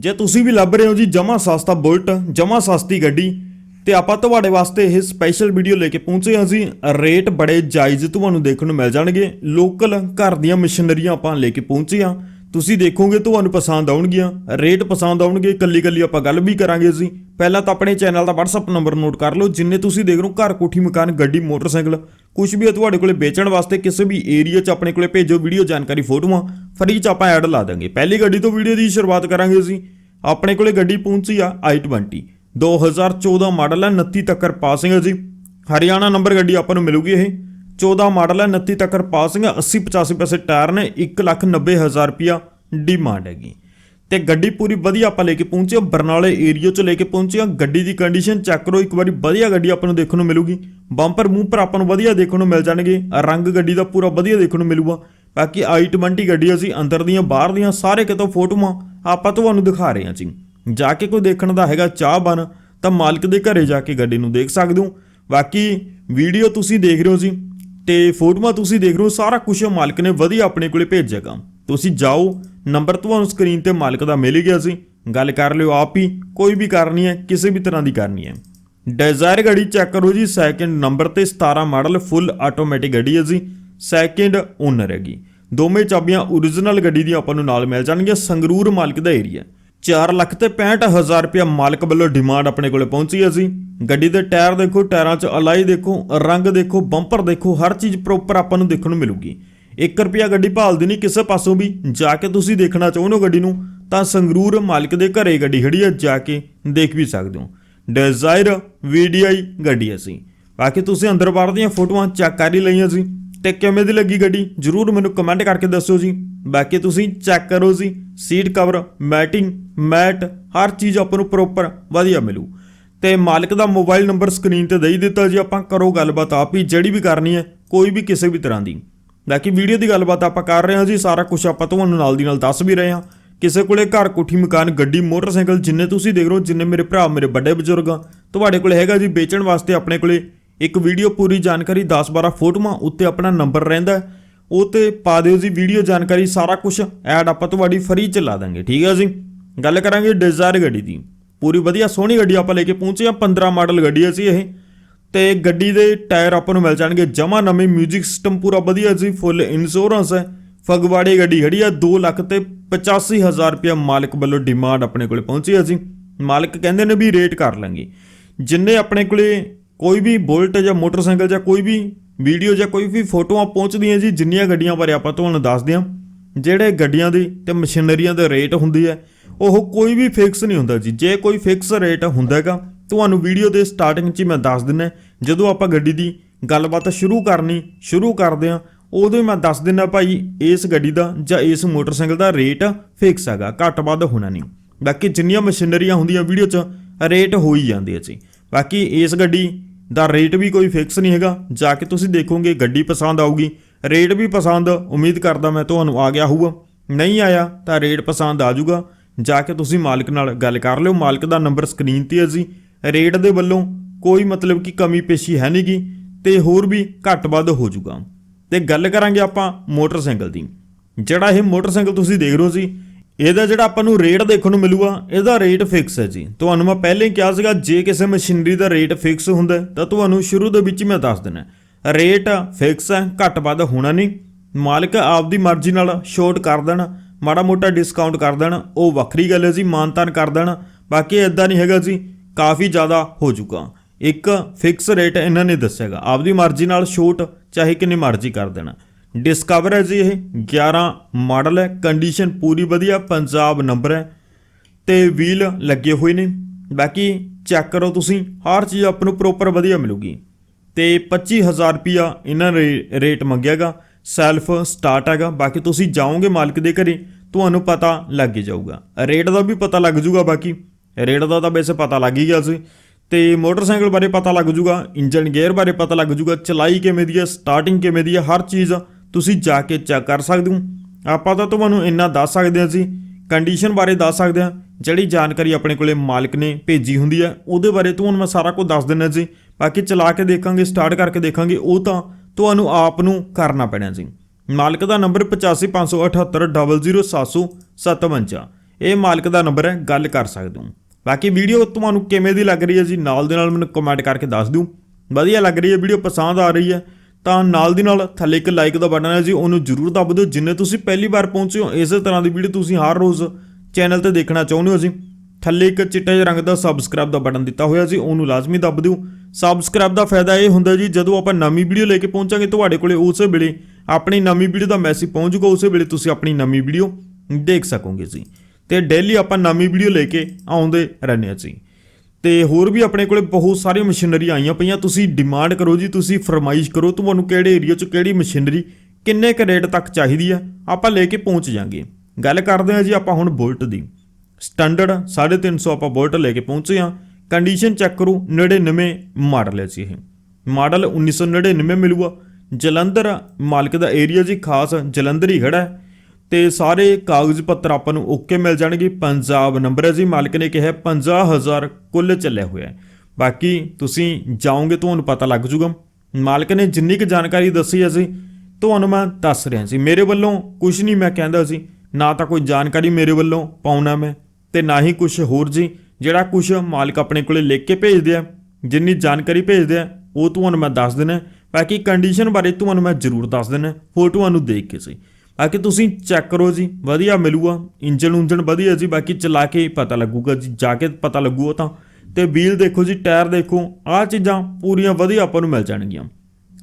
ਜੇ ਤੁਸੀਂ ਵੀ ਲੱਭ ਰਹੇ ਹੋ ਜੀ ਜਮਾ ਸਸਤਾ ਬੁਲਟ ਜਮਾ ਸਸਤੀ ਗੱਡੀ, ਤੇ ਆਪਾਂ ਤੁਹਾਡੇ ਵਾਸਤੇ ਇਹ ਸਪੈਸ਼ਲ ਵੀਡੀਓ ਲੈ ਕੇ ਪਹੁੰਚੇ ਹਾਂ ਜੀ। ਰੇਟ ਬੜੇ ਜਾਇਜ਼ ਤੁਹਾਨੂੰ ਦੇਖਣ ਨੂੰ ਮਿਲ ਜਾਣਗੇ। ਲੋਕਲ ਘਰ ਦੀਆਂ ਮਸ਼ੀਨਰੀਆਂ ਆਪਾਂ ਲੈ ਕੇ ਪਹੁੰਚੇ ਹਾਂ। ਤੁਸੀਂ ਦੇਖੋਗੇ ਤੁਹਾਨੂੰ ਪਸੰਦ ਆਉਣਗੀਆਂ ਰੇਟ ਪਸੰਦ ਆਉਣਗੇ ਕੱਲੀ ਕੱਲੀ ਆਪਾਂ ਗੱਲ ਵੀ ਕਰਾਂਗੇ ਅਸੀਂ। ਪਹਿਲਾਂ ਤਾਂ ਆਪਣੇ ਚੈਨਲ ਦਾ WhatsApp ਨੰਬਰ ਨੋਟ ਕਰ ਲਓ, ਜਿੰਨੇ ਤੁਸੀਂ ਦੇਖ ਰਹੇ ਹੋ, ਘਰ ਕੋਠੀ ਮਕਾਨ, ਗੱਡੀ, ਮੋਟਰਸਾਈਕਲ ਕੁਝ ਵੀ ਹੈ ਤੁਹਾਡੇ ਕੋਲੇ ਵੇਚਣ ਵਾਸਤੇ ਕਿਸੇ ਵੀ ਏਰੀਆ 'ਚ ਆਪਣੇ ਕੋਲੇ ਭੇਜੋ ਵੀਡੀਓ ਜਾਣਕਾਰੀ ਫੋਟੋਆਂ ਫਰੀ 'ਚ ਆਪਾਂ ਐਡ ਲਾ ਦਾਂਗੇ। ਪਹਿਲੀ ਗੱਡੀ ਤੋਂ ਵੀਡੀਓ ਦੀ ਸ਼ੁਰੂਆਤ ਕਰਾਂਗੇ ਅਸੀਂ। ਆਪਣੇ ਕੋਲੇ ਗੱਡੀ ਪਹੁੰਚੀ ਆ i20 2014 ਮਾਡਲ ਹੈ 29 ਤੱਕਰ ਪਾਸਿੰਗ ਹੈ ਜੀ। ਹਰਿਆਣਾ ਨੰਬਰ ਗੱਡੀ ਆਪਾਂ ਨੂੰ ਮਿਲੂਗੀ ਇਹ। 14 ਮਾਡਲ ਹੈ 29 ਤੱਕ ਪਾਸਿੰਗ 80 85 ਪੈਸੇ ਟਾਇਰ ਨੇ 190000 ਰੁਪਿਆ ਡਿਮਾਂਡ ਹੈਗੀ। ਤੇ ਗੱਡੀ ਪੂਰੀ ਵਧੀਆ ਆਪਾਂ ਲੈ ਕੇ ਪਹੁੰਚੇ ਹਾਂ, ਬਰਨਾਲੇ ਏਰੀਆ ਚ ਲੈ ਕੇ ਪਹੁੰਚੇ ਹਾਂ। ਗੱਡੀ ਦੀ ਕੰਡੀਸ਼ਨ ਚੈੱਕ ਕਰੋ ਇੱਕ ਵਾਰੀ ਵਧੀਆ ਗੱਡੀ ਆਪਾਂ ਨੂੰ ਦੇਖਣ ਨੂੰ ਮਿਲੂਗੀ। ਬੰਪਰ ਮੂੰਹ ਪਰ ਆਪਾਂ ਨੂੰ ਵਧੀਆ ਦੇਖਣ ਨੂੰ ਮਿਲ ਜਾਣਗੇ। ਰੰਗ ਗੱਡੀ ਦਾ ਪੂਰਾ ਵਧੀਆ ਦੇਖਣ ਨੂੰ ਮਿਲੂਗਾ। ਬਾਕੀ i20 ਗੱਡੀ ਅਸੀਂ ਅੰਦਰ ਦੀਆਂ ਬਾਹਰ ਦੀਆਂ ਸਾਰੇ ਕਿਤੋਂ ਫੋਟੋਆਂ ਆਪਾਂ ਤੁਹਾਨੂੰ ਦਿਖਾ ਰਹੇ ਹਾਂ ਜੀ। ਜਾ ਕੇ ਕੋਈ ਦੇਖਣ ਦਾ ਹੈਗਾ ਚਾਹ ਬਨ ਤਾਂ ਮਾਲਕ ਦੇ ਘਰੇ ਜਾ ਕੇ ਗੱਡੀ ਨੂੰ ਦੇਖ ਸਕਦੇ ਹੋ। ਬਾਕੀ ਵੀਡੀਓ ਤੁਸੀਂ ਦੇਖ ਰਹੇ ਹੋ ਜੀ। ਤੇ ਫੋਟੋਆਂ ਤੁਸੀਂ ਦੇਖ ਰਹੇ ਹੋ, ਸਾਰਾ ਕੁਝ ਮਾਲਕ ਨੇ ਵਧੀਆ ਆਪਣੇ ਕੋਲੇ ਭੇਜੇਗਾ ਤੁਸੀਂ ਜਾਓ, ਨੰਬਰ ਤੁਹਾਨੂੰ ਸਕਰੀਨ ਤੇ ਮਾਲਕ ਦਾ ਮਿਲ ਹੀ ਗਿਆ ਸੀ। ਗੱਲ ਕਰ ਲਿਓ ਆਪ ਹੀ, ਕੋਈ ਵੀ ਕਰਨੀ ਹੈ, ਕਿਸੇ ਵੀ ਤਰ੍ਹਾਂ ਦੀ ਕਰਨੀ ਹੈ। ਡਿਜ਼ਾਇਰ ਗੱਡੀ ਚੈੱਕ ਕਰੋ ਜੀ ਸੈਕਿੰਡ ਨੰਬਰ ਤੇ 17 ਮਾਡਲ ਫੁੱਲ ਆਟੋਮੈਟਿਕ ਗੱਡੀ ਹੈ ਜੀ। ਸੈਕਿੰਡ ਓਨਰ ਹੈਗੀ। ਦੋਵੇਂ ਚਾਬੀਆਂ origignal ਗੱਡੀ ਦੀ ਆਪਾਂ ਨੂੰ ਨਾਲ ਮਿਲ ਜਾਣਗੀਆਂ, ਸੰਗਰੂਰ ਮਾਲਕ ਦਾ ਏਰੀਆ 4 ਲੱਖ ਤੇ 65000 ਰੁਪਇਆ ਮਾਲਕ ਵੱਲੋਂ ਡਿਮਾਂਡ ਆਪਣੇ ਕੋਲੇ ਪਹੁੰਚੀ ਹੈ ਸੀ ਗੱਡੀ ਦੇ ਟਾਇਰ ਦੇਖੋ, ਟਾਇਰਾਂ 'ਚ ਅਲਾਈ ਦੇਖੋ, ਰੰਗ ਦੇਖੋ, ਬੰਪਰ ਦੇਖੋ, ਹਰ ਚੀਜ਼ ਪ੍ਰੋਪਰ ਆਪਾਂ ਨੂੰ ਦੇਖਣ ਨੂੰ ਮਿਲੂਗੀ। 1 ਰੁਪਿਆ ਗੱਡੀ ਭਾਲਦੀ ਨਹੀਂ, ਕਿਸੇ ਪਾਸੋਂ ਵੀ। ਜਾ ਕੇ ਤੁਸੀਂ ਦੇਖਣਾ ਚਾਹੁੰਦੇ ਹੋ ਗੱਡੀ ਨੂੰ, ਤਾਂ ਸੰਗਰੂਰ ਮਾਲਕ ਦੇ ਘਰੇ ਗੱਡੀ ਖੜੀ ਹੈ, ਜਾ ਕੇ ਦੇਖ ਵੀ ਸਕਦੇ ਹੋ। ਡਿਜ਼ਾਇਰ ਵੀਡੀਆਈ ਗੱਡੀ ਅਸੀਂ ਬਾਕੀ ਤੁਸੀਂ ਅੰਦਰ ਬਾਹਰ ਦੀਆਂ ਫੋਟੋਆਂ ਚੈੱਕ ਕਰ ਹੀ ਲਈਆਂ ਸੀ ਤੇ ਕਿਵੇਂ ਦੀ ਲੱਗੀ ਗੱਡੀ? ਜਰੂਰ ਮੈਨੂੰ ਕਮੈਂਟ ਕਰਕੇ ਦੱਸੋ ਜੀ। ਬਾਕੀ ਤੁਸੀਂ ਚੈੱਕ ਕਰੋ ਜੀ। ਸੀਟ ਕਵਰ ਮੈਟਿੰਗ ਮੈਟ ਹਰ ਚੀਜ਼ ਆਪਾਂ ਨੂੰ ਪ੍ਰੋਪਰ ਵਧੀਆ ਮਿਲੂ। ਤੇ ਮਾਲਕ ਦਾ ਮੋਬਾਈਲ ਨੰਬਰ ਸਕਰੀਨ ਤੇ ਦੇ ਹੀ ਦਿੱਤਾ ਜੀ ਆਪਾਂ। ਕਰੋ ਗੱਲਬਾਤ ਆਪ ਹੀ, ਜਿਹੜੀ ਵੀ ਕਰਨੀ ਹੈ, ਕੋਈ ਵੀ ਕਿਸੇ ਵੀ ਤਰ੍ਹਾਂ ਦੀ। ਬਾਕੀ ਵੀਡੀਓ ਦੀ ਗੱਲਬਾਤ ਆਪਾਂ ਕਰ ਰਹੇ ਹਾਂ ਜੀ। ਸਾਰਾ ਕੁਝ ਆਪਾਂ ਤੁਹਾਨੂੰ ਨਾਲ ਦੀ ਨਾਲ ਦੱਸ ਵੀ ਰਹੇ ਹਾਂ। ਕਿਸੇ ਕੋਲੇ ਘਰ ਕੋਠੀ, ਮਕਾਨ, ਗੱਡੀ, ਮੋਟਰਸਾਈਕਲ, ਜਿੰਨੇ ਤੁਸੀਂ ਦੇਖ ਰਹੇ ਹੋ, ਜਿੰਨੇ ਮੇਰੇ ਭਰਾ, ਮੇਰੇ ਵੱਡੇ ਬਜ਼ੁਰਗ ਆ, ਤੁਹਾਡੇ ਕੋਲ ਹੈਗਾ ਜੀ। ਵੇਚਣ ਵਾਸਤੇ ਆਪਣੇ ਕੋਲੇ ਇੱਕ ਵੀਡੀਓ ਪੂਰੀ ਜਾਣਕਾਰੀ 10-12 ਫੋਟੋਆਂ ਉੱਤੇ ਆਪਣਾ ਨੰਬਰ ਰਹਿੰਦਾ ਉਹ ਤੇ ਪਾ ਦਿਓ ਜੀ ਵੀਡੀਓ ਜਾਣਕਾਰੀ, ਸਾਰਾ ਕੁਝ ਐਡ ਆਪਾਂ ਤੁਹਾਡੀ ਫਰੀ ਚ ਲਾ ਦਾਂਗੇ, ਠੀਕ ਹੈ ਜੀ? ਗੱਲ ਕਰਾਂਗੇ ਡਿਜ਼ਾਇਰ ਗੱਡੀ ਦੀ। ਪੂਰੀ ਵਧੀਆ ਸੋਹਣੀ ਗੱਡੀ ਆਪਾਂ ਲੈ ਕੇ ਪਹੁੰਚੇ ਆ 15 ਮਾਡਲ ਗੱਡੀ ਹੈ ਸੀ ਇਹ। ਤੇ ਗੱਡੀ ਦੇ ਟਾਇਰ ਆਪਾਂ ਨੂੰ ਮਿਲ ਜਾਣਗੇ, ਜਮਾ ਨਵੇਂ 뮤직 ਸਿਸਟਮ ਪੂਰਾ ਵਧੀਆ ਜੀ ਫੁੱਲ ਇੰਸ਼ੋਰੈਂਸ ਹੈ। ਫਗਵਾੜੇ ਗੱਡੀ ਖੜੀ ਆ 2 ਲੱਖ ਤੇ 85000 ਰੁਪਇਆ ਮਾਲਕ ਵੱਲੋਂ ਡਿਮਾਂਡ ਆਪਣੇ ਕੋਲੇ ਪਹੁੰਚੀ ਆ ਜੀ। ਮਾਲਕ ਕਹਿੰਦੇ ਨੇ ਵੀ ਰੇਟ ਕਰ ਲਾਂਗੇ। ਜਿੰਨੇ ਆਪਣੇ ਕੋਲੇ ਕੋਈ ਵੀ ਬੁਲਟ ਜਾਂ ਮੋਟਰਸਾਈਕਲ ਜਾਂ ਕੋਈ ਵੀ ਵੀਡੀਓ ਜਾਂ ਕੋਈ ਵੀ ਫੋਟੋਆਂ ਪਹੁੰਚਦੀਆਂ ਜੀ, ਜਿੰਨੀਆਂ ਗੱਡੀਆਂ ਬਾਰੇ ਆਪਾਂ ਤੁਹਾਨੂੰ ਦੱਸਦੇ ਹਾਂ, ਜਿਹੜੇ ਗੱਡੀਆਂ ਦੀ ਤੇ ਮਸ਼ੀਨਰੀਆਂ ਦੇ ਰੇਟ ਹੁੰਦੀ ਹੈ, ਉਹ ਕੋਈ ਵੀ ਫਿਕਸ ਨਹੀਂ ਹੁੰਦਾ ਜੀ। ਜੇ ਕੋਈ ਫਿਕਸ ਰੇਟ ਹੁੰਦਾ ਹੈਗਾ, ਤੁਹਾਨੂੰ ਵੀਡੀਓ ਦੇ ਸਟਾਰਟਿੰਗ 'ਚ ਹੀ ਮੈਂ ਦੱਸ ਦਿੰਦਾ ਜਦੋਂ ਆਪਾਂ ਗੱਡੀ ਦੀ ਗੱਲਬਾਤ ਸ਼ੁਰੂ ਕਰਨੀ ਸ਼ੁਰੂ ਕਰਦੇ ਹਾਂ, ਉਦੋਂ ਹੀ ਮੈਂ ਦੱਸ ਦਿੰਦਾ ਭਾਈ, ਇਸ ਗੱਡੀ ਦਾ ਜਾਂ ਇਸ ਮੋਟਰਸਾਈਕਲ ਦਾ ਰੇਟ ਫਿਕਸ ਹੈਗਾ, ਘੱਟ ਵੱਧ ਹੋਣਾ ਨਹੀਂ। ਬਾਕੀ ਜਿੰਨੀਆਂ ਮਸ਼ੀਨਰੀਆਂ ਹੁੰਦੀਆਂ ਵੀਡੀਓ 'ਚ ਰੇਟ ਹੋ ਹੀ ਜਾਂਦੇ ਆ ਜੀ। ਬਾਕੀ ਇਸ ਗੱਡੀ ਦਾ ਰੇਟ ਵੀ ਕੋਈ ਫਿਕਸ ਨਹੀਂ ਹੈਗਾ। ਜਾ ਕੇ ਤੁਸੀਂ ਦੇਖੋਗੇ, ਗੱਡੀ ਪਸੰਦ ਆਊਗੀ। ਰੇਟ ਵੀ ਪਸੰਦ, ਉਮੀਦ ਕਰਦਾ ਮੈਂ ਤੁਹਾਨੂੰ ਆ ਗਿਆ ਹੋਊਗਾ। ਨਹੀਂ ਆਇਆ, ਤਾਂ ਰੇਟ ਪਸੰਦ ਆ ਜਾਊਗਾ। ਜਾ ਕੇ ਤੁਸੀਂ ਮਾਲਕ ਨਾਲ ਗੱਲ ਕਰ ਲਿਓ। ਮਾਲਕ ਦਾ ਨੰਬਰ ਸਕਰੀਨ ਤੇ ਹੈ ਜੀ। ਰੇਟ ਦੇ ਵੱਲੋਂ ਕੋਈ ਮਤਲਬ ਕਿ ਕਮੀ ਪੇਸ਼ੀ ਹੈ ਨਹੀਂਗੀ ਤੇ ਹੋਰ ਵੀ ਘੱਟ ਵੱਧ ਹੋ ਜਾਊਗਾ। ਤੇ ਗੱਲ ਕਰਾਂਗੇ ਆਪਾਂ ਮੋਟਰਸਾਈਕਲ ਦੀ। ਜਿਹੜਾ ਇਹ ਮੋਟਰਸਾਈਕਲ ਤੁਸੀਂ ਦੇਖ ਰਹੇ ਹੋ ਜੀ ਇਹਦਾ ਜਿਹੜਾ ਆਪਾਂ ਨੂੰ ਰੇਟ ਦੇਖਣ ਨੂੰ ਮਿਲੂਗਾ, ਇਹਦਾ ਰੇਟ ਫਿਕਸ ਹੈ ਜੀ। ਤੁਹਾਨੂੰ ਮੈਂ ਪਹਿਲੇ ਹੀ ਕਿਹਾ ਸੀਗਾ, ਜੇ ਕਿਸੇ ਮਸ਼ੀਨਰੀ ਦਾ ਰੇਟ ਫਿਕਸ ਹੁੰਦਾ ਤਾਂ ਤੁਹਾਨੂੰ ਸ਼ੁਰੂ ਦੇ ਵਿੱਚ ਹੀ ਮੈਂ ਦੱਸ ਦੇਣਾ ਰੇਟ ਫਿਕਸ ਹੈ, ਘੱਟ ਵੱਧ ਹੋਣਾ ਨਹੀਂ। ਮਾਲਕ ਆਪਦੀ ਮਰਜ਼ੀ ਨਾਲ ਛੋਟ ਕਰ ਦੇਣ, ਮਾੜਾ ਮੋਟਾ ਡਿਸਕਾਊਂਟ ਕਰ ਦੇਣ, ਉਹ ਵੱਖਰੀ ਗੱਲ ਹੈ ਜੀ, ਮਾਨਤਾਨ ਕਰ ਦੇਣ। ਬਾਕੀ ਇਦਾਂ ਨਹੀਂ ਹੈਗਾ ਜੀ, ਕਾਫੀ ਜ਼ਿਆਦਾ ਹੋ ਚੁੱਕਾ ਇੱਕ ਫਿਕਸ ਰੇਟ ਇਹਨਾਂ ਨੇ ਦੱਸਿਆਗਾ ਆਪਦੀ ਮਰਜ਼ੀ ਨਾਲ ਛੋਟ ਚਾਹੇ ਕਿੰਨੀ ਮਰਜ਼ੀ ਕਰ ਦੇਣਾ। ਡਿਸਕਵਰ ਹੈ ਜੀ ਇਹ। 11 ਮਾਡਲ ਹੈ। ਕੰਡੀਸ਼ਨ ਪੂਰੀ ਵਧੀਆ। ਪੰਜਾਬ ਨੰਬਰ ਹੈ। ਤੇ ਵੀਲ ਲੱਗੇ ਹੋਏ ਨੇ। ਬਾਕੀ ਚੈੱਕ ਕਰੋ ਤੁਸੀਂ। ਹਰ ਚੀਜ਼ ਆਪ ਨੂੰ ਪ੍ਰੋਪਰ ਵਧੀਆ ਮਿਲੂਗੀ। ਤੇ 25000 ਰੁਪਿਆ ਇਹਨਾਂ ਨੇ ਰੇਟ ਮੰਗਿਆਗਾ। ਸੈਲਫ ਸਟਾਰਟ ਹੈਗਾ। ਬਾਕੀ ਤੁਸੀਂ ਜਾਓਗੇ ਮਾਲਕ ਦੇ ਘਰੇ, ਤੁਹਾਨੂੰ ਪਤਾ ਲੱਗ ਜਾਊਗਾ। ਰੇਟ ਦਾ ਵੀ ਪਤਾ ਲੱਗ ਜਾਊਗਾ ਬਾਕੀ। ਰੇਟ ਦਾ ਤਾਂ ਵੈਸੇ ਪਤਾ ਲੱਗ ਹੀ ਗਿਆ ਸੀ। ਤੇ ਮੋਟਰਸਾਈਕਲ ਬਾਰੇ ਪਤਾ ਲੱਗ ਜੂਗਾ। ਇੰਜਨ ਗੇਅਰ ਬਾਰੇ ਪਤਾ ਲੱਗ ਜੂਗਾ। ਚਲਾਈ ਕਿਵੇਂ ਦੀ ਹੈ ਸਟਾਰਟਿੰਗ ਕਿਵੇਂ ਦੀ ਹੈ, ਹਰ ਚੀਜ਼ ਤੁਸੀਂ ਜਾ ਕੇ ਚੈੱਕ ਕਰ ਸਕਦੇ ਹੋ। ਆਪਾਂ ਤਾਂ ਤੁਹਾਨੂੰ ਇੰਨਾ ਦੱਸ ਸਕਦੇ ਹਾਂ ਜੀ ਕੰਡੀਸ਼ਨ ਬਾਰੇ ਦੱਸ ਸਕਦੇ ਹਾਂ, ਜਿਹੜੀ ਜਾਣਕਾਰੀ ਆਪਣੇ ਕੋਲੇ ਮਾਲਕ ਨੇ ਭੇਜੀ ਹੁੰਦੀ ਹੈ, ਉਹਦੇ ਬਾਰੇ ਤੁਹਾਨੂੰ ਮੈਂ ਸਾਰਾ ਕੁਝ ਦੱਸ ਦਿੰਦਾ ਜੀ। ਬਾਕੀ ਚਲਾ ਕੇ ਦੇਖਾਂਗੇ ਸਟਾਰਟ ਕਰਕੇ ਦੇਖਾਂਗੇ, ਉਹ ਤਾਂ ਤੁਹਾਨੂੰ ਆਪ ਨੂੰ ਕਰਨਾ ਪੈਣਾ ਜੀ। ਮਾਲਕ ਦਾ ਨੰਬਰ 8558800757 ਇਹ ਮਾਲਕ ਦਾ ਨੰਬਰ ਹੈ, ਗੱਲ ਕਰ ਸਕਦੇ ਹੋ। ਬਾਕੀ ਵੀਡੀਓ ਤੁਹਾਨੂੰ ਕਿਵੇਂ ਦੀ ਲੱਗ ਰਹੀ ਹੈ ਜੀ, ਨਾਲ ਦੇ ਨਾਲ ਮੈਨੂੰ ਕਮੈਂਟ ਕਰਕੇ ਦੱਸ ਦਿਓ। ਵਧੀਆ ਲੱਗ ਰਹੀ ਹੈ, ਵੀਡੀਓ ਪਸੰਦ ਆ ਰਹੀ ਹੈ। ਤਾਂ ਨਾਲ ਦੀ ਨਾਲ ਥੱਲੇ ਇੱਕ ਲਾਈਕ ਦਾ ਬਟਨ ਹੈ ਜੀ ਉਹਨੂੰ ਜ਼ਰੂਰ ਦਬ ਦਿਓ। ਜਿੰਨੇ ਤੁਸੀਂ ਪਹਿਲੀ ਵਾਰ ਪਹੁੰਚੇ ਹੋ, ਇਸੇ ਤਰ੍ਹਾਂ ਦੀ ਵੀਡੀਓ ਤੁਸੀਂ ਹਰ ਰੋਜ਼ ਚੈਨਲ ਤੇ ਦੇਖਣਾ ਚਾਹੁੰਦੇ ਹੋ ਜੀ ਥੱਲੇ ਇੱਕ ਚਿੱਟੇ ਜਿਹੇ ਰੰਗ ਦਾ ਸਬਸਕ੍ਰਾਈਬ ਦਾ ਬਟਨ ਦਿੱਤਾ ਹੋਇਆ ਜੀ ਉਹਨੂੰ ਲਾਜ਼ਮੀ ਦੱਬ ਦਿਓ। ਸਬਸਕ੍ਰਾਈਬ ਦਾ ਫਾਇਦਾ ਇਹ ਹੁੰਦਾ ਜੀ, ਜਦੋਂ ਆਪਾਂ ਨਵੀਂ ਵੀਡੀਓ ਲੈ ਕੇ ਪਹੁੰਚਾਂਗੇ, ਤੁਹਾਡੇ ਕੋਲੇ ਉਸੇ ਵੇਲੇ ਆਪਣੀ ਨਵੀਂ ਵੀਡੀਓ ਦਾ ਮੈਸੇਜ ਪਹੁੰਚੂਗਾ ਉਸੇ ਵੇਲੇ ਤੁਸੀਂ ਆਪਣੀ ਨਵੀਂ ਵੀਡੀਓ ਦੇਖ ਸਕੋਗੇ ਜੀ। ਤੇ ਡੇਲੀ ਆਪਾਂ ਨਵੀਂ ਵੀਡੀਓ ਲੈ ਕੇ ਆਉਂਦੇ ਰਹਿੰਦੇ ਹਾਂ ਜੀ। ਤੇ ਹੋਰ ਵੀ ਆਪਣੇ ਕੋਲੇ ਬਹੁਤ ਸਾਰੀ ਮਸ਼ੀਨਰੀ ਆਈਆਂ ਪਈਆਂ। ਤੁਸੀਂ ਡਿਮਾਂਡ ਕਰੋ ਜੀ, ਤੁਸੀਂ ਫਰਮਾਇਸ਼ ਕਰੋ, ਤੁਹਾਨੂੰ ਕਿਹੜੇ ਏਰੀਆ 'ਚ ਕਿਹੜੀ ਮਸ਼ੀਨਰੀ, ਕਿੰਨੇ ਕੁ ਰੇਟ ਤੱਕ ਚਾਹੀਦੀ ਆ, ਆਪਾਂ ਲੈ ਕੇ ਪਹੁੰਚ ਜਾਾਂਗੇ। ਗੱਲ ਕਰਦੇ ਹਾਂ ਜੀ ਆਪਾਂ ਹੁਣ ਬੁਲਟ ਦੀ। ਸਟੈਂਡਰਡ 350 ਆਪਾਂ ਬੁਲਟ ਲੈ ਕੇ ਪਹੁੰਚੇ ਆ ਕੰਡੀਸ਼ਨ ਚੈੱਕ ਕਰੋ 99 ਮਾਡਲ ਹੈ ਜੀ ਇਹ। ਮਾਡਲ 1999 ਮਿਲੂਗਾ। ਜਲੰਧਰ ਮਾਲਕ ਦਾ ਏਰੀਆ ਜੀ ਖਾਸ ਜਲੰਧਰ ਹੀ ਖੜਾ ਹੈ। ਤੇ ਸਾਰੇ ਕਾਗਜ਼ ਪੱਤਰ ਆਪਾਂ ਨੂੰ ਓਕੇ ਮਿਲ ਜਾਣਗੇ। ਪੰਜਾਬ ਨੰਬਰ ਹੈ ਜੀ, ਮਾਲਕ ਨੇ ਕਿਹਾ 50000 ਕੁੱਲ ਚੱਲਿਆ ਹੋਇਆ ਹੈ। ਬਾਕੀ ਤੁਸੀਂ ਜਾਓਗੇ ਤੁਹਾਨੂੰ ਪਤਾ ਲੱਗ ਜੂਗਾ। ਮਾਲਕ ਨੇ ਜਿੰਨੀ ਕੁ ਜਾਣਕਾਰੀ ਦੱਸੀ ਹੈ ਜੀ, ਤੁਹਾਨੂੰ ਮੈਂ ਦੱਸ ਰਿਹਾ ਸੀ ਮੇਰੇ ਵੱਲੋਂ ਕੁਝ ਨਹੀਂ ਮੈਂ ਕਹਿੰਦਾ ਸੀ ਨਾ ਤਾਂ ਕੋਈ ਜਾਣਕਾਰੀ ਮੇਰੇ ਵੱਲੋਂ ਪਾਉਣਾ ਮੈਂ ਤੇ ਨਾ ਹੀ ਕੁਝ ਹੋਰ ਜੀ। ਜਿਹੜਾ ਕੁਝ ਮਾਲਕ ਆਪਣੇ ਕੋਲੇ ਲਿਖ ਕੇ ਭੇਜਦੇ ਆ, ਜਿੰਨੀ ਜਾਣਕਾਰੀ ਭੇਜਦੇ ਆ, ਉਹ ਤੁਹਾਨੂੰ ਮੈਂ ਦੱਸ ਦੇਣਾ ਬਾਕੀ ਕੰਡੀਸ਼ਨ ਬਾਰੇ ਤੁਹਾਨੂੰ ਮੈਂ ਜ਼ਰੂਰ ਦੱਸ ਦੇਣਾ ਫੋਟੋਆਂ ਨੂੰ ਦੇਖ ਕੇ ਸੀ ਆ ਕੇ ਤੁਸੀਂ ਚੈੱਕ ਕਰੋ ਜੀ, ਵਧੀਆ ਮਿਲੂਗਾ ਇੰਜਨ ਉਂਜਨ ਵਧੀਆ ਜੀ, ਬਾਕੀ ਚਲਾ ਕੇ ਪਤਾ ਲੱਗੂਗਾ ਜੀ, ਜਾ ਕੇ ਪਤਾ ਲੱਗੂਗਾ ਤਾਂ। ਤੇ ਵੀਲ ਦੇਖੋ ਜੀ, ਟਾਇਰ ਦੇਖੋ, ਆਹ ਚੀਜ਼ਾਂ ਪੂਰੀਆਂ ਵਧੀਆ ਆਪਾਂ ਨੂੰ ਮਿਲ ਜਾਣਗੀਆਂ।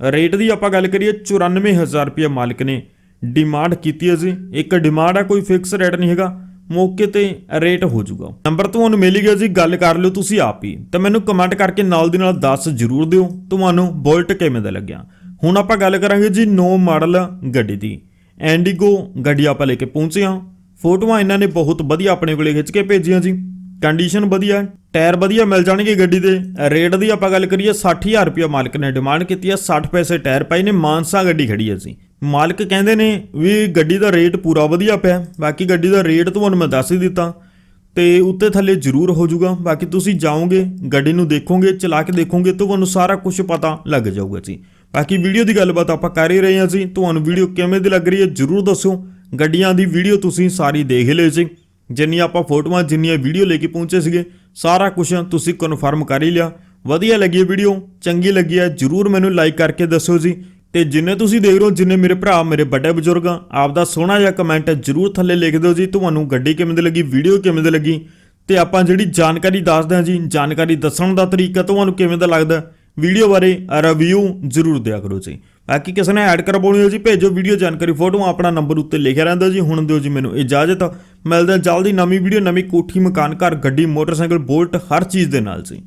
ਰੇਟ ਦੀ ਆਪਾਂ ਗੱਲ ਕਰੀਏ 94000 ਰੁਪਏ ਮਾਲਕ ਨੇ ਡਿਮਾਂਡ ਕੀਤੀ ਹੈ ਜੀ। ਇੱਕ ਡਿਮਾਂਡ ਆ, ਕੋਈ ਫਿਕਸ ਰੇਟ ਨਹੀਂ ਹੈਗਾ, ਮੌਕੇ ਤੇ ਰੇਟ ਹੋ ਜਾਊਗਾ। ਨੰਬਰ ਤੁਹਾਨੂੰ ਮਿਲ ਗਿਆ ਜੀ, ਗੱਲ ਕਰ ਲਿਓ ਤੁਸੀਂ ਆਪ ਹੀ। ਤਾਂ ਮੈਨੂੰ ਕਮੈਂਟ ਕਰਕੇ ਨਾਲ ਦੀ ਨਾਲ ਦੱਸ ਜ਼ਰੂਰ ਦਿਓ, ਤੁਹਾਨੂੰ ਬੁਲਟ ਕਿਵੇਂ ਦਾ ਲੱਗਿਆ। ਹੁਣ ਆਪਾਂ ਗੱਲ ਕਰਾਂਗੇ ਜੀ ਨੋ ਮਾਡਲ ਗੱਡੀ ਦੀ। ਐਂਡੀਗੋ ਗੱਡੀ ਆਪਾਂ ਲੈ ਕੇ ਪਹੁੰਚੇ ਹਾਂ। ਫੋਟੋਆਂ ਇਹਨਾਂ ਨੇ ਬਹੁਤ ਵਧੀਆ ਆਪਣੇ ਕੋਲੇ ਖਿੱਚ ਕੇ ਭੇਜੀਆਂ ਜੀ। ਕੰਡੀਸ਼ਨ ਵਧੀਆ ਟਾਇਰ ਵਧੀਆ ਮਿਲ ਜਾਣਗੇ ਗੱਡੀ ਦੇ। ਰੇਟ ਦੀ ਆਪਾਂ ਗੱਲ ਕਰੀਏ 60000 ਰੁਪਏ ਮਾਲਕ ਨੇ ਡਿਮਾਂਡ ਕੀਤੀ ਹੈ। 60 ਪੈਸੇ ਟਾਇਰ ਪਾਈ ਨੇ, ਮਾਨਸਾ ਗੱਡੀ ਖੜੀ ਹੈ ਜੀ। ਮਾਲਕ ਕਹਿੰਦੇ ਨੇ ਵੀ ਗੱਡੀ ਦਾ ਰੇਟ ਪੂਰਾ ਵਧੀਆ ਪਿਆ ਬਾਕੀ ਗੱਡੀ ਦਾ ਰੇਟ ਤੁਹਾਨੂੰ ਮੈਂ ਦੱਸ ਹੀ ਦਿੱਤਾ। ਤੇ ਉੱਤੇ ਥੱਲੇ ਜ਼ਰੂਰ ਹੋ ਜਾਊਗਾ। ਬਾਕੀ ਤੁਸੀਂ ਜਾਓਗੇ, ਗੱਡੀ ਨੂੰ ਦੇਖੋਗੇ, ਚਲਾ ਕੇ ਦੇਖੋਗੇ ਤੁਹਾਨੂੰ ਸਾਰਾ ਕੁਝ ਪਤਾ ਲੱਗ ਜਾਊਗਾ ਜੀ। ਬਾਕੀ ਵੀਡੀਓ ਦੀ ਗੱਲਬਾਤ ਆਪਾਂ ਕਰ ਹੀ ਰਹੇ ਹਾਂ ਜੀ। ਤੁਹਾਨੂੰ ਵੀਡੀਓ ਕਿਵੇਂ ਦੀ ਲੱਗ ਰਹੀ ਹੈ ਜ਼ਰੂਰ ਦੱਸੋ ਗੱਡੀਆਂ ਦੀ ਵੀਡੀਓ ਤੁਸੀਂ ਸਾਰੀ ਦੇਖ ਲਿਓ ਜੀ। ਜਿੰਨੀਆਂ ਆਪਾਂ ਫੋਟੋਆਂ, ਜਿੰਨੀਆਂ ਵੀਡੀਓ ਲੈ ਕੇ ਪਹੁੰਚੇ ਸੀਗੇ, ਸਾਰਾ ਕੁਝ ਤੁਸੀਂ ਕਨਫਰਮ ਕਰ ਹੀ ਲਿਆ। ਵਧੀਆ ਲੱਗੀ ਵੀਡੀਓ, ਚੰਗੀ ਲੱਗੀ ਹੈ, ਜਰੂਰ ਮੈਨੂੰ ਲਾਈਕ ਕਰਕੇ ਦੱਸਿਓ ਜੀ। ਤੇ ਜਿੰਨੇ ਤੁਸੀਂ ਦੇਖ ਰਹੇ ਹੋ, ਜਿੰਨੇ ਮੇਰੇ ਭਰਾ, ਮੇਰੇ ਵੱਡੇ ਬਜ਼ੁਰਗਾਂ ਆਪ ਦਾ ਸੋਹਣਾ ਜਿਹਾ ਕਮੈਂਟ ਜਰੂਰ ਥੱਲੇ ਲਿਖ ਦਿਓ ਜੀ। ਤੁਹਾਨੂੰ ਗੱਡੀ ਕਿਵੇਂ ਦੀ ਲੱਗੀ, ਵੀਡੀਓ ਕਿਵੇਂ ਦੀ ਲੱਗੀ, ਤੇ ਆਪਾਂ ਜਿਹੜੀ ਜਾਣਕਾਰੀ ਦੱਸਦੇ ਹਾਂ ਜੀ, ਜਾਣਕਾਰੀ ਦੱਸਣ ਦਾ ਤਰੀਕਾ ਤੁਹਾਨੂੰ ਕਿਵੇਂ ਦਾ ਲੱਗਦਾ ਵੀਡੀਓ ਬਾਰੇ ਰਿਵਿਊ ਜਰੂਰ ਦਿਆ ਕਰੋ ਜੀ। ਬਾਕੀ ਕਿਸੇ ਨੇ ਐਡ ਕਰਵਾਉਣੀ ਹੋ ਜੀ ਭੇਜੋ ਵੀਡੀਓ ਜਾਣਕਾਰੀ ਫੋਟੋ ਆਪਣਾ ਨੰਬਰ ਉੱਤੇ ਲਿਖਿਆ ਰਹਿੰਦਾ ਜੀ। ਹੁਣ ਦਿਓ ਜੀ ਮੈਨੂੰ ਇਜਾਜ਼ਤ। ਮਿਲਦਾ ਜਲਦੀ ਨਵੀਂ ਵੀਡੀਓ ਨਵੀਂ ਕੋਠੀ, ਮਕਾਨ, ਘਰ, ਗੱਡੀ, ਮੋਟਰਸਾਈਕਲ, ਬੋਲਟ, ਹਰ ਚੀਜ਼ ਦੇ ਨਾਲ ਜੀ।